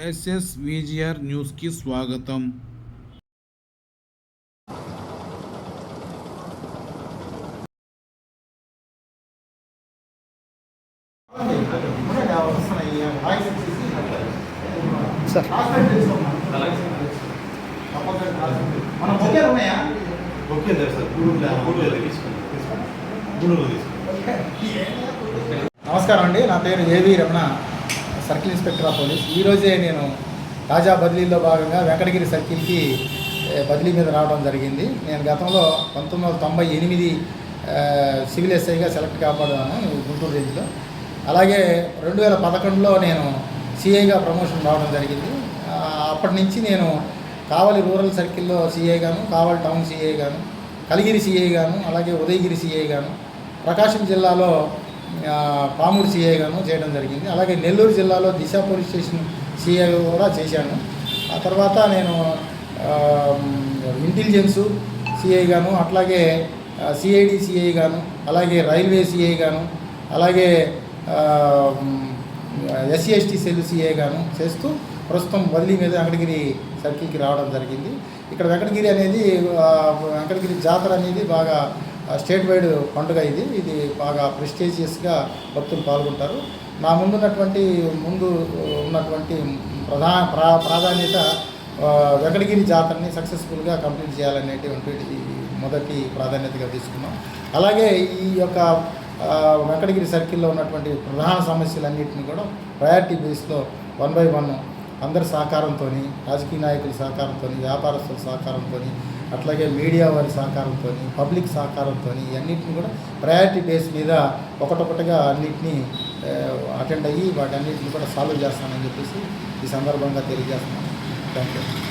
SS VGR న్యూస్కి స్వాగతం. నమస్కారం అండి. నా పేరు A V Ramana. Circle inspector of police. ఈరోజే నేను తాజా బదిలీలో భాగంగా వెంకటగిరి సర్కిల్కి బదిలీ మీద రావడం జరిగింది. నేను గతంలో పంతొమ్మిది వందల తొంభై ఎనిమిది సివిల్ ఎస్ఐగా సెలెక్ట్ కాబడ్డాను గుంటూరు రేంజ్లో. అలాగే రెండు వేల పదకొండులో నేను సిఐగా ప్రమోషన్ రావడం జరిగింది. అప్పటి నుంచి నేను కావలి రూరల్ సర్కిల్లో సిఐ గాను కావలి టౌన్ సిఐ గాను కలిగిరి సిఐ గాను అలాగే ఉదయగిరి సిఐ గాను ప్రకాశం జిల్లాలో పామూరు సీఐగాను చేయడం జరిగింది. అలాగే నెల్లూరు జిల్లాలో దిశ పోలీస్ స్టేషన్ సీఐ కూడా చేశాను. ఆ తర్వాత నేను ఇంటెలిజెన్సు సీఐగాను అట్లాగే సిఐడి సిఐ గాను అలాగే రైల్వే సిఐ గాను అలాగే ఎస్సీ ఎస్టీ సెల్ సిఐగాను చేస్తూ ప్రస్తుతం బదిలీ మీద వెంకటగిరి సర్కిల్కి రావడం జరిగింది. ఇక్కడ వెంకటగిరి అనేది వెంకటగిరి జాతర అనేది బాగా స్టేట్ వైడ్ పండుగ ఇది. ఇది బాగా ప్రెస్టీజియస్గా భక్తులు పాల్గొంటారు. నా ముందున్నటువంటి ముందు ఉన్నటువంటి ప్రధాన ప్రా ప్రాధాన్యత వెంకటగిరి జాతరని సక్సెస్ఫుల్గా కంప్లీట్ చేయాలనేటువంటి మొదటి ప్రాధాన్యతగా తీసుకున్నాం. అలాగే ఈ యొక్క వెంకటగిరి సర్కిల్లో ఉన్నటువంటి ప్రధాన సమస్యలన్నింటినీ కూడా ప్రయారిటీ బేస్లో వన్ బై వన్ అందరి సహకారంతో రాజకీయ నాయకుల సహకారంతో వ్యాపారస్తుల సహకారంతో అట్లాగే మీడియా వారి సహకారంతో పబ్లిక్ సహకారంతో ఇవన్నిటిని కూడా ప్రయారిటీ బేస్ మీద ఒకటొకటిగా అన్నింటినీ అటెండ్ అయ్యి వాటి కూడా సాల్వ్ చేస్తానని చెప్పేసి ఈ సందర్భంగా తెలియజేస్తున్నాను. Thank you